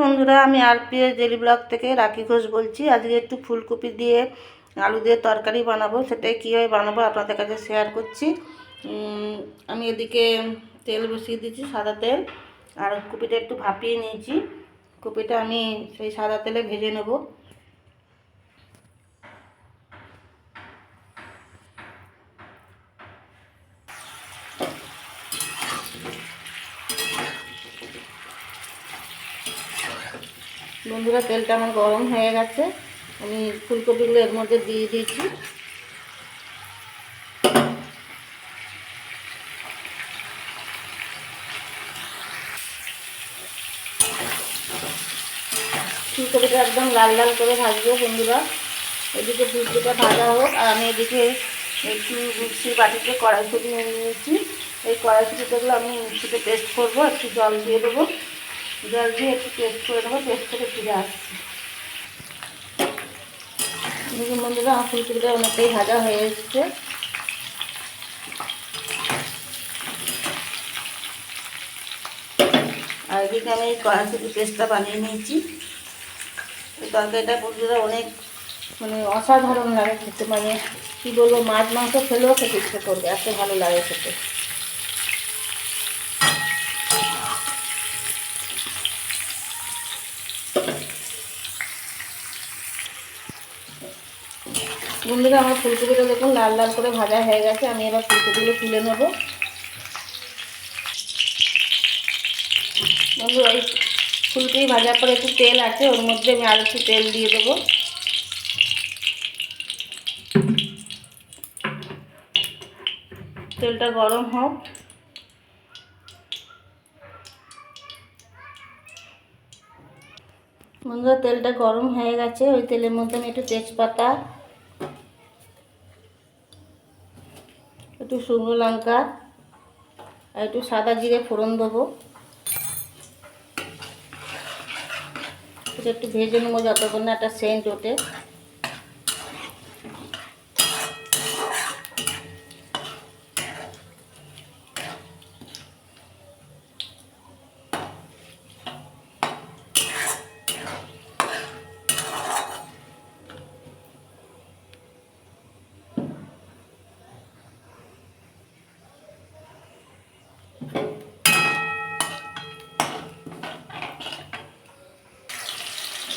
বন্ধুরা, আমি R P S জেলি ব্লক থেকে রাখি ঘোষ বলছি। আজকে একটু ফুলকপি দিয়ে আলু দিয়ে তরকারি বানাবো। সেটাই কীভাবে বানাবো, আপনাদের কাছে শেয়ার করছি। আমি এদিকে তেল বসিয়ে দিয়েছি, সাদা তেল। আর কপিটা একটু ভাপিয়ে নিয়েছি। কপিটা আমি সেই সাদা তেলে ভেজে নেব। বন্ধুরা, তেলটা আমার গরম হয়ে গেছে। আমি ফুলকপিগুলো এর মধ্যে দিয়ে দিয়েছি। ফুলকপিটা একদম লাল লাল করে ভাজবো বন্ধুরা। এদিকে ফুলকপিটা ভাজা হোক, আর আমি এদিকে একটু মিক্সির বাটিতে কড়াইশুটি নিয়ে নিয়েছি। এই কড়াইশুটিগুলো আমি মিক্সিতে পেস্ট করব, একটু জল দিয়ে দেবো। জল দিয়ে একটু পেস্ট করে দেবো পেস্ট করে ফিরে আসছি। দেখুন আমার ফুলকপিটা অনেকটাই ভাজা হয়ে এসছে। আর এদিকে আমি কড়াইশুটি পেস্টটা বানিয়ে নিয়েছি। তরকারিটা বন্ধুরা অনেক মানে অসাধারণ লাগে খেতে মানে কী বলব, মাছ, মাংস খেলেও খেতে ইচ্ছে করবে, এত ভালো লাগে খেতে। বন্ধুরা, আমার ফুলকপিটা দেখুন, লাল লাল করে ভাজা হয়ে গেছে। আমি এবার ফুলকপিগুলো তুলে নেব। বন্ধু এই ফুলকপি ভাজার পরে একটু তেল আছে, ওর মধ্যে আমি আর একটু তেল দিয়ে দেবো। তেলটা গরম হোক। বন্ধুরা, তেলটা গরম হয়ে গেছে। ওই তেলের মধ্যে আমি একটু তেজপাতা একটু শুকনো লঙ্কা আর একটু সাদা জিরে ফোড়ন দেবো। একটু ভেজে নেব যতক্ষণ না একটা সেন্ট ওঠে।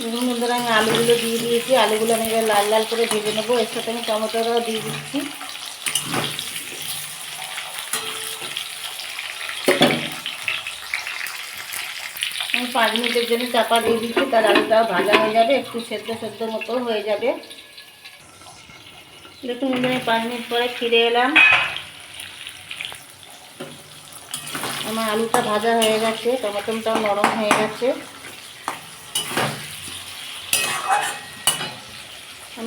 দেখুন বন্ধুরা আমি আলুগুলো দিয়ে দিয়েছি। আলুগুলো আমি এবার লাল লাল করে ভেজে নেব। এর সাথে আমি টমেটোটাও দিয়ে দিচ্ছি। আমি পাঁচ মিনিটের জন্য চাপা দিয়ে দিচ্ছি। তার আলুটাও ভাজা হয়ে যাবে। একটু সেদ্ধ সেদ্ধ মতো হয়ে যাবে। দেখুন, আমি পাঁচ মিনিট পরে ফিরে এলাম। আমার আলুটা ভাজা হয়ে গেছে। টমেটোটাও নরম হয়ে গেছে।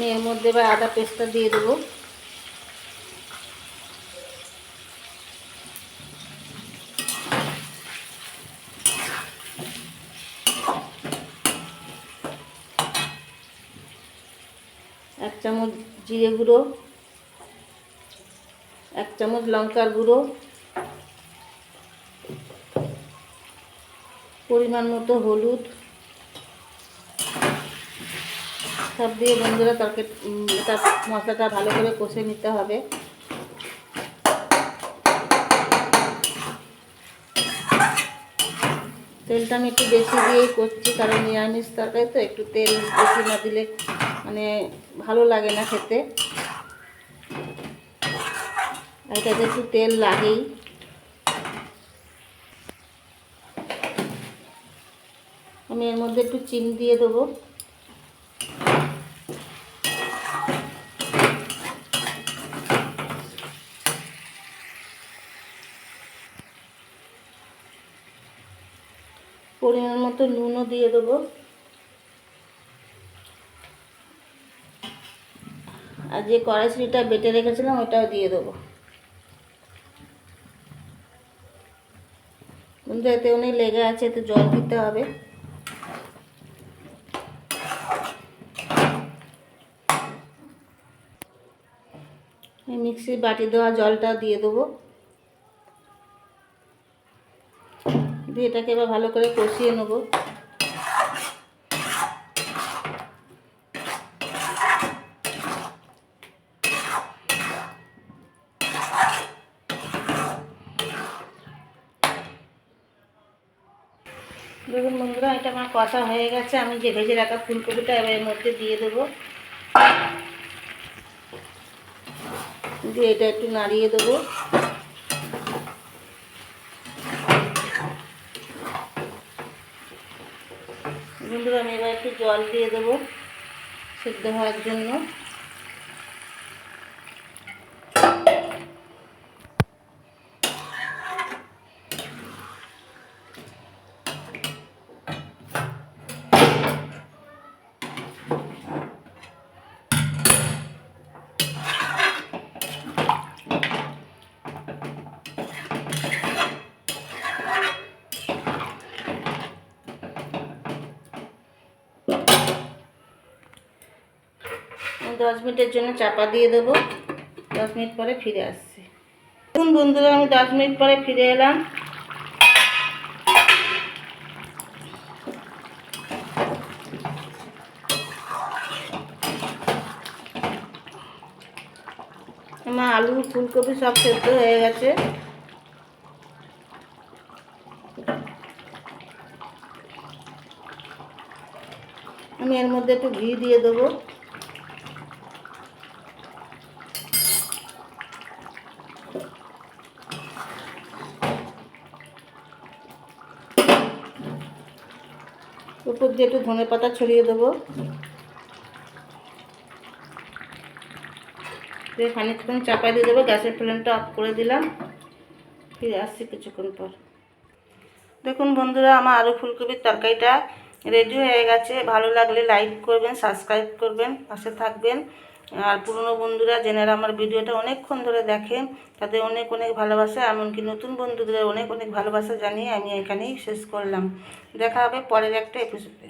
আমি এর মধ্যে এবার আদা পেস্টটা দিয়ে দেবো। এক চামচ জিরে গুঁড়ো, এক চামচ লঙ্কার গুঁড়ো। পরিমাণ মতো হলুদ। সব দিয়ে বন্ধুরা তরকারি এটা মশলাটা ভালো করে কষে নিতে হবে। তেলটা আমি একটু বেশি দিয়েই করছি, কারণ নিরামিষ তরকারি তো একটু তেল বেশি না দিলে মানে ভালো লাগে না খেতে। আর এটাতে একটু তেল লাগেই। আমি এর মধ্যে একটু চিনি দিয়ে দেবো। পরিমাণ মতো নুনও দিয়ে দেবো। আর যে কড়াইশুটিটা বেটে রেখেছিলাম, ওটাও দিয়ে দেবো। কিন্তু এতে অনেক লেগে আছে, এতে জল দিতে হবে। মিক্সির বাটি দেওয়া জলটা দিয়ে দেবো। দিয়ে এটাকে এবার ভালো করে কষিয়ে নেব। দেখুন বন্ধুরা, এটা আমার কথা হয়ে গেছে। আমি যে ভেজে রাখা ফুলকপিটা এবার এর মধ্যে দিয়ে দেবো। দিয়ে এটা একটু নাড়িয়ে দেবো। বন্ধুরা আমি এবার একটু জল দিয়ে দেবো সেদ্ধ হওয়ার জন্য। দশ মিনিটের জন্য চাপা দিয়ে দেবো। দশ মিনিট পরে ফিরে আসছি। দেখুন বন্ধুরা, আমি দশ মিনিট পরে ফিরে এলাম। আমার আলু, ফুলকপি সব সেদ্ধ হয়ে গেছে। আমি এর মধ্যে একটু ঘি দিয়ে দেবো। উপর দিয়ে একটু ধনে পাতা ছড়িয়ে দেবো। দিয়ে খানিকক্ষণ চাপা দিয়ে দেবো, গ্যাসের ফ্লেমটা অফ করে দিলাম। ফিরে আসছি কিছুক্ষণ পর। দেখুন বন্ধুরা, আমার আলু ফুলকপির তরকারিটা রেডি হয়ে গেছে। ভালো লাগলে লাইক করবেন সাবস্ক্রাইব করবেন, পাশে থাকবেন। আর পুরনো বন্ধুরা যেনারা আমার ভিডিওটা অনেকক্ষণ ধরে দেখে তাদের অনেক অনেক ভালোবাসা, এমনকি নতুন বন্ধুদের অনেক অনেক ভালোবাসা জানিয়ে আমি এখানেই শেষ করলাম। দেখা হবে পরের একটা এপিসোডে